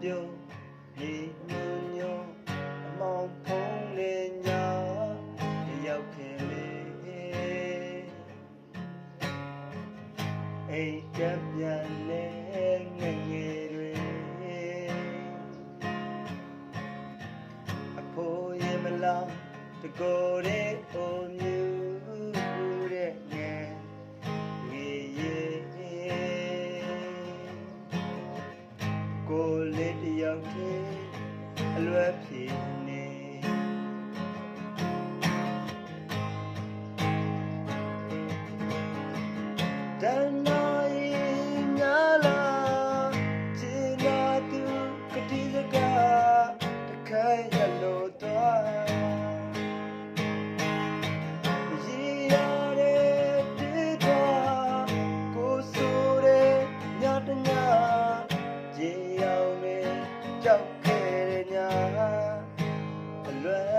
ပြုံးရေညွန်ညွန်အမောင်ဖုံးနေညာတယောက်ခင်လေးအိမ်ကပြန်နေငယ်ငယ်တွေအဖိုးရင်မလားတကိုယ်ရဲ့အို ကိုယ်လေးတစ်ယောက်တည်းအလွယ်ဖြေနေတန်နာရင်ညာလာချင်နာသူကတိစကားတစ်ခိုင်ရလို့တော့ ကြောက်ခဲ့တဲ့ညာအလွယ်